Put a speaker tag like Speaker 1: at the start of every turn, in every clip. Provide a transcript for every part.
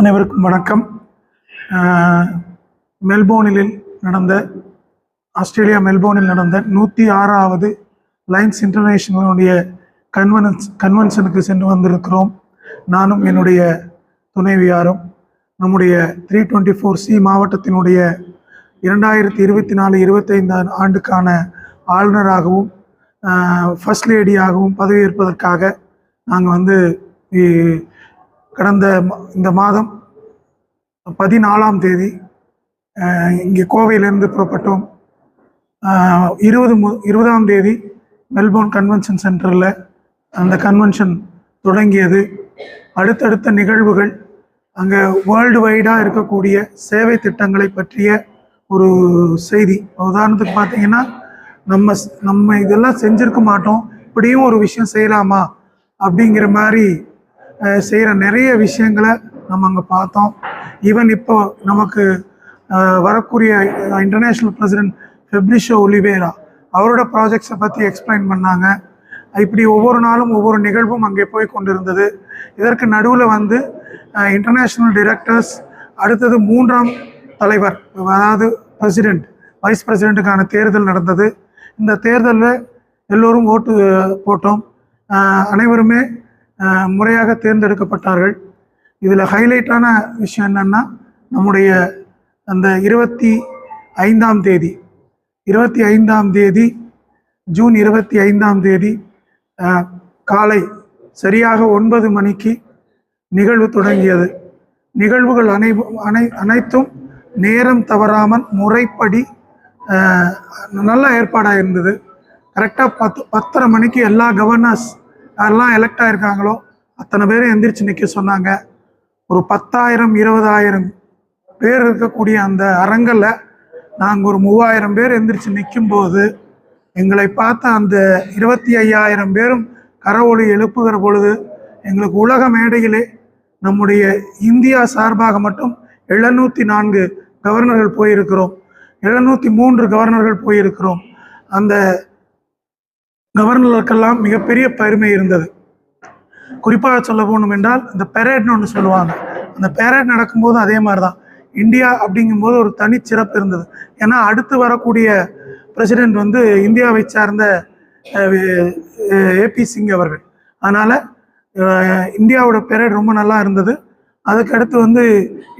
Speaker 1: அனைவருக்கும் வணக்கம். மெல்போர்னில் நடந்த ஆஸ்திரேலியா மெல்போர்னில் நடந்த நூற்றி ஆறாவது லைன்ஸ் இன்டர்நேஷனலுடைய கன்வென்ஸ் கன்வென்ஷனுக்கு சென்று வந்திருக்கிறோம். நானும் என்னுடைய துணைவியாரும் நம்முடைய த்ரீ டுவெண்ட்டி ஃபோர் சி மாவட்டத்தினுடைய இரண்டாயிரத்தி இருபத்தி நாலு இருபத்தைந்து ஆண்டுக்கான ஆளுநராகவும் ஃபர்ஸ்ட் லேடியாகவும் பதவியேற்பதற்காக நாங்கள் வந்து கடந்த இந்த மாதம் பதினாலாம் தேதி இங்கே கோவையிலிருந்து புறப்பட்டோம். இருபது மு இருபதாம் தேதி மெல்போர்ன் கன்வென்ஷன் சென்டரில் அந்த கன்வென்ஷன் தொடங்கியது. அடுத்தடுத்த நிகழ்வுகள் அங்கே வேர்ல்டு வைடாக இருக்கக்கூடிய சேவை திட்டங்களை பற்றிய ஒரு செய்தி. உதாரணத்துக்கு பார்த்தீங்கன்னா நம்ம நம்ம இதெல்லாம் செஞ்சுருக்க மாட்டோம். இப்படியும் ஒரு விஷயம் செய்யலாமா? அப்படிங்கிற மாதிரி செய்கிற நிறைய விஷயங்களை நம்ம அங்கே பார்த்தோம். ஈவன் இப்போ நமக்கு வரக்கூடிய இன்டர்நேஷ்னல் பிரசிடென்ட் ஃபெப்ரிஷோ ஒலிவேரா அவரோட ப்ராஜெக்ட்ஸை பற்றி எக்ஸ்பிளைன் பண்ணாங்க. இப்படி ஒவ்வொரு நாளும் ஒவ்வொரு நிகழ்வும் அங்கே போய் கொண்டிருந்தது. இதற்கு நடுவில் வந்து இன்டர்நேஷ்னல் டிரெக்டர்ஸ் அடுத்தது மூன்றாம் தலைவர் அதாவது பிரசிடெண்ட் வைஸ் பிரசிடெண்ட்டுக்கான தேர்தல் நடந்தது. இந்த தேர்தலில் எல்லோரும் ஓட்டு போட்டோம். அனைவருமே முறையாக தேர்ந்தெடுக்கப்பட்டார்கள். இதில் ஹைலைட்டான விஷயம் என்னென்னா நம்முடைய அந்த இருபத்தி ஐந்தாம் தேதி இருபத்தி ஐந்தாம் தேதி ஜூன் இருபத்தி ஐந்தாம் தேதி காலை சரியாக ஒன்பது மணிக்கு நிகழ்வு தொடங்கியது. நிகழ்வுகள் அனை அனை அனைத்தும் நேரம் தவறாமல் முறைப்படி நல்ல ஏற்பாடாக இருந்தது. கரெக்டாக பத்து பத்தரை மணிக்கு எல்லா கவர்னர்ஸ் யாரெல்லாம் எலெக்ட் ஆயிருக்காங்களோ அத்தனை பேரும் எந்திரிச்சு நிற்க சொன்னாங்க. ஒரு பத்தாயிரம் இருபதாயிரம் பேர் இருக்கக்கூடிய அந்த அரங்கில் நாங்கள் ஒரு மூவாயிரம் பேர் எந்திரிச்சு நிற்கும்போது எங்களை பார்த்த அந்த இருபத்தி ஐயாயிரம் பேரும் கரவொலி எழுப்புகிற பொழுது எங்களுக்கு உலக மேடையிலே நம்முடைய இந்தியா சார்பாக மட்டும் எழுநூற்றி நான்கு கவர்னர்கள் போயிருக்கிறோம். எழுநூற்றி மூன்று கவர்னர்கள் போயிருக்கிறோம். அந்த கவர்னர்களுக்கெல்லாம் மிகப்பெரிய பெருமை இருந்தது. குறிப்பாக சொல்ல போகணும் என்றால் இந்த பெரேட்னு ஒன்று சொல்லுவாங்க. அந்த பெரேட் நடக்கும்போது அதே மாதிரி தான் இந்தியா அப்படிங்கும்போது ஒரு தனி சிறப்பு இருந்தது. ஏன்னா அடுத்து வரக்கூடிய பிரசிடெண்ட் வந்து இந்தியாவை சார்ந்த ஏபி சிங் அவர்கள். அதனால் இந்தியாவோட பெரேட் ரொம்ப நல்லா இருந்தது. அதுக்கடுத்து வந்து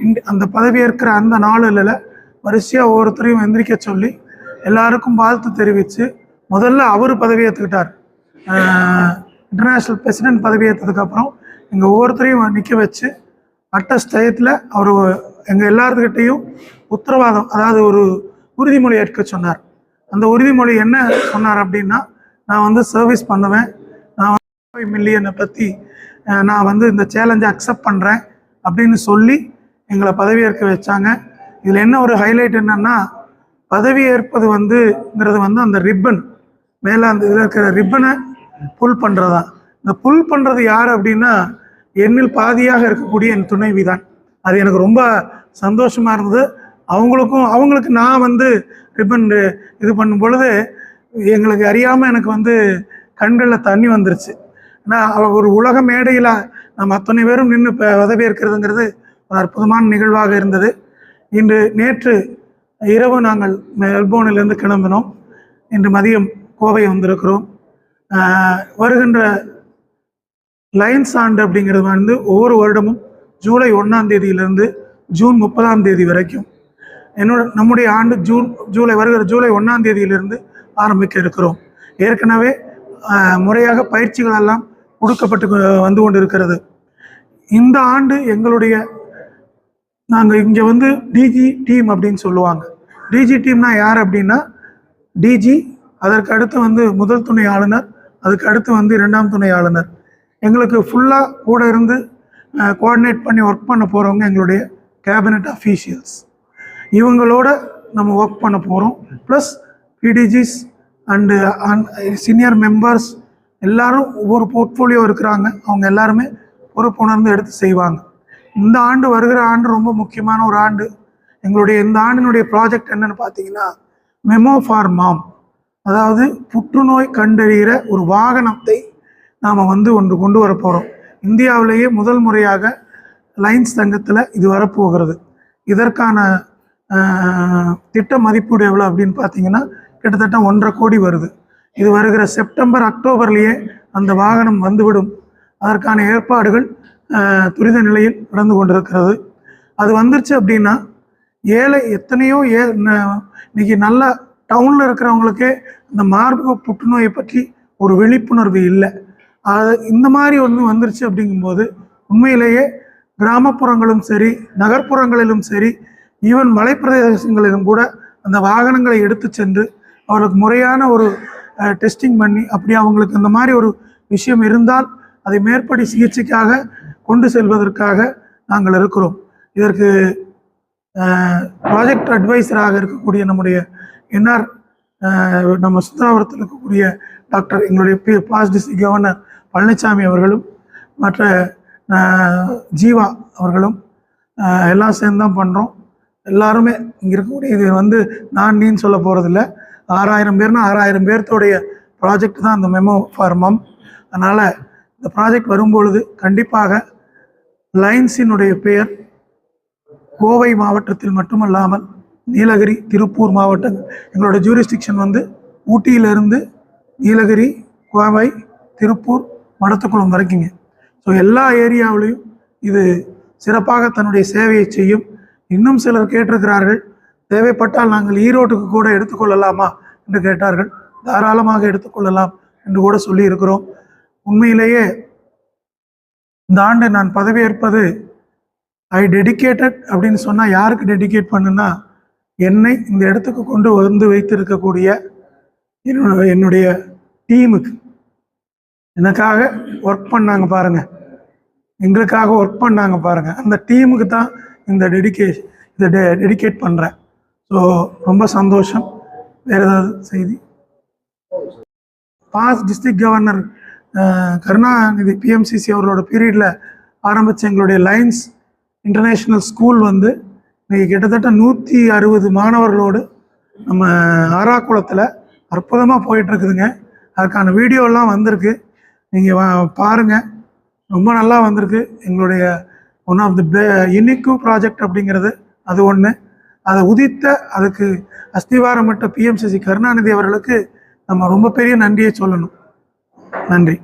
Speaker 1: இந்தி அந்த பதவியேற்கிற அந்த நாளில் வரிசையாக ஒவ்வொருத்தரையும் எந்திரிக்க சொல்லி எல்லாருக்கும் வாழ்த்து தெரிவித்து முதல்ல அவர் பதவியேற்றுக்கிட்டார் இன்டர்நேஷ்னல் பிரசிடென்ட் பதவியேற்றதுக்கப்புறம் எங்கள் ஒவ்வொருத்தரையும் நிற்க வச்சு அட்டஸ்டயத்தில் அவர் எங்கள் எல்லாத்துக்கிட்டேயும் உத்தரவாதம் அதாவது ஒரு உறுதிமொழி ஏற்க சொன்னார். அந்த உறுதிமொழி என்ன சொன்னார் அப்படின்னா நான் வந்து சர்வீஸ் பண்ணுவேன். நான் வந்து மில்லியனை பற்றி நான் வந்து இந்த சேலஞ்சை அக்செப்ட் பண்ணுறேன் அப்படின்னு சொல்லி எங்களை பதவியேற்க வச்சாங்க. இதில் என்ன ஒரு ஹைலைட் என்னன்னா பதவியேற்பது வந்துங்கிறது வந்து அந்த ரிப்பன் மேலே அந்த இதில் இருக்கிற ரிப்பனை புல் பண்ணுறதா இந்த புல் பண்ணுறது யார் அப்படின்னா என்னில் பாதியாக இருக்கக்கூடிய என் துணைவி தான் அது எனக்கு ரொம்ப சந்தோஷமாக இருந்தது. அவங்களுக்கும் அவங்களுக்கு நான் வந்து ரிப்பன் இது பண்ணும் பொழுது எங்களுக்கு அறியாமல் எனக்கு வந்து கண்களில் தண்ணி வந்துருச்சு. ஏன்னா அவ ஒரு உலக மேடையில் நம்ம அத்தனை பேரும் நின்று இப்போ உதவியிருக்கிறதுங்கிறது ஒரு அற்புதமான நிகழ்வாக இருந்தது. இன்று நேற்று இரவு நாங்கள் மெல்போனிலிருந்து கிளம்பினோம். இன்று மதியம் கோவை வந்திருக்கிறோம். வருகின்ற லயன்ஸ் ஆண்டு அப்படிங்கிறது வந்து ஒவ்வொரு வருடமும் ஜூலை ஒன்றாம் தேதியிலிருந்து ஜூன் முப்பதாம் தேதி வரைக்கும். என்னோட நம்முடைய ஆண்டு ஜூன் ஜூலை வருகிற ஜூலை ஒன்றாம் தேதியிலிருந்து ஆரம்பிக்க இருக்கிறோம். ஏற்கனவே முறையாக பயிற்சிகள் எல்லாம் கொடுக்கப்பட்டு வந்து கொண்டு இருக்கிறது இந்த ஆண்டு எங்களுடைய நாங்கள் இங்கே வந்து டிஜி டீம் அப்படின்னு சொல்லுவாங்க. டிஜி டீம்னா யார் அப்படின்னா டிஜி அதற்கு அடுத்து வந்து முதல் துணை ஆளுநர் அதுக்கு அடுத்து வந்து இரண்டாம் துணை ஆளுநர். எங்களுக்கு ஃபுல்லாக கூட இருந்து கோஆர்டினேட் பண்ணி ஒர்க் பண்ண போகிறவங்க எங்களுடைய கேபினட் அஃபீஷியல்ஸ் இவங்களோட நம்ம ஒர்க் பண்ண போகிறோம் plus PDGs and senior members எல்லாரும் ஒவ்வொரு போர்ட்ஃபோலியோ இருக்கிறாங்க. அவங்க எல்லாருமே பொறுப்புணர்ந்து எடுத்து செய்வாங்க. இந்த ஆண்டு வருகிற ஆண்டு ரொம்ப முக்கியமான ஒரு ஆண்டு. எங்களுடைய இந்த ஆண்டினுடைய ப்ராஜெக்ட் என்னன்னு பார்த்தீங்கன்னா மெமோ ஃபார் மாம் அதாவது புற்றுநோய் கண்டறிகிற ஒரு வாகனத்தை நாம் வந்து ஒன்று கொண்டு வர போகிறோம் இந்தியாவிலேயே முதல் முறையாக லைன்ஸ் தங்கத்தில் இது வரப்போகிறது. இதற்கான திட்ட மதிப்பீடு எவ்வளோ அப்படின்னு பார்த்தீங்கன்னா கிட்டத்தட்ட ஒன்றரை கோடி வருது. இது வருகிற செப்டம்பர் அக்டோபர்லேயே அந்த வாகனம் வந்துவிடும். அதற்கான ஏற்பாடுகள் துரித நிலையில் நடந்து கொண்டிருக்கிறது. அது வந்துருச்சு அப்படின்னா ஏழை எத்தனையோ ஏ இன்னைக்கு நல்ல டவுனில் இருக்கிறவங்களுக்கே இந்த மார்பக புற்றுநோயை பற்றி ஒரு விழிப்புணர்வு இல்லை. அது இந்த மாதிரி ஒன்று வந்துருச்சு அப்படிங்கும்போது உண்மையிலேயே கிராமப்புறங்களும் சரி நகர்ப்புறங்களிலும் சரி ஈவன் மலைப்பிரதேசங்களிலும் கூட அந்த வாகனங்களை எடுத்து சென்று அவர்களுக்கு முறையான ஒரு டெஸ்டிங் பண்ணி அப்படி அவங்களுக்கு இந்த மாதிரி ஒரு விஷயம் இருந்தால் அதை மேற்படி சிகிச்சைக்காக கொண்டு செல்வதற்காக நாங்கள் இருக்கிறோம். இதற்கு ப்ராஜெக்ட் அட்வைசராக இருக்கக்கூடிய நம்முடைய என்ஆர் நம்ம சுந்தராபுரத்தில் இருக்கக்கூடிய டாக்டர் எங்களுடைய P past district governor Palanisamy அவர்களும் மற்ற ஜீவா அவர்களும் எல்லாம் சேர்ந்து தான் பண்ணுறோம் எல்லாருமே இங்கே இருக்கக்கூடிய இது வந்து நான் நீன்னு சொல்ல போகிறதில்ல ஆறாயிரம் பேர்னா ஆறாயிரம் பேர்த்தோடைய ப்ராஜெக்ட் தான் அந்த மெமோ ஃபார் மம் அதனால் இந்த ப்ராஜெக்ட் வரும்பொழுது கண்டிப்பாக லைன்ஸினுடைய பெயர் கோவை மாவட்டத்தில் மட்டுமல்லாமல் நீலகிரி திருப்பூர் மாவட்டங்கள். எங்களோட ஜூரிஸ்டிக்ஷன் வந்து ஊட்டியிலிருந்து நீலகிரி கோவை திருப்பூர் மடத்துக்குளம் வரைக்குங்க. ஸோ எல்லா ஏரியாவிலையும் இது சிறப்பாக தன்னுடைய சேவையை செய்யும். இன்னும் சிலர் கேட்டிருக்கிறார்கள் தேவைப்பட்டால் நாங்கள் ஈரோட்டுக்கு கூட எடுத்துக்கொள்ளலாமா என்று கேட்டார்கள். தாராளமாக எடுத்துக்கொள்ளலாம் என்று கூட சொல்லியிருக்கிறோம். உண்மையிலேயே இந்த ஆண்டு நான் பதவியேற்பது ஐ டெடிகேட்டட் அப்படின்னு சொன்னால் யாருக்கு டெடிகேட் பண்ணுன்னா என்னை இந்த இடத்துக்கு கொண்டு வந்து வைத்திருக்கக்கூடிய என்னோட என்னுடைய டீமுக்கு எனக்காக ஒர்க் பண்ணாங்க பாருங்கள் எங்களுக்காக ஒர்க் பண்ணாங்க பாருங்கள் அந்த டீமுக்கு தான் இந்த டெடிக்கேஷன் இதை டெ டெடிகேட் பண்ணுறேன் ஸோ ரொம்ப சந்தோஷம். வேறு ஏதாவது செய்தி? Past district governor Karunanidhi PMCC அவர்களோட பீரியடில் ஆரம்பித்த எங்களுடைய லைன்ஸ் இன்டர்நேஷ்னல் ஸ்கூல் வந்து இன்றைக்கி கிட்டத்தட்ட நூற்றி அறுபது மாணவர்களோடு நம்ம ஆறாக்குளத்தில் அற்புதமாக போயிட்டுருக்குதுங்க. அதுக்கான வீடியோலாம் வந்திருக்கு. நீங்கள் வா பாருங்கள் ரொம்ப நல்லா வந்திருக்கு. எங்களுடைய ஒன் ஆஃப் தி பே யூனிக்கு ப்ராஜெக்ட் அப்படிங்கிறது அது ஒன்று அதை உதித்த அதுக்கு அஸ்திவாரமிட்ட பிஎம்சிசி கருணாநிதி அவர்களுக்கு நம்ம ரொம்ப பெரிய நன்றியை சொல்லணும். நன்றி.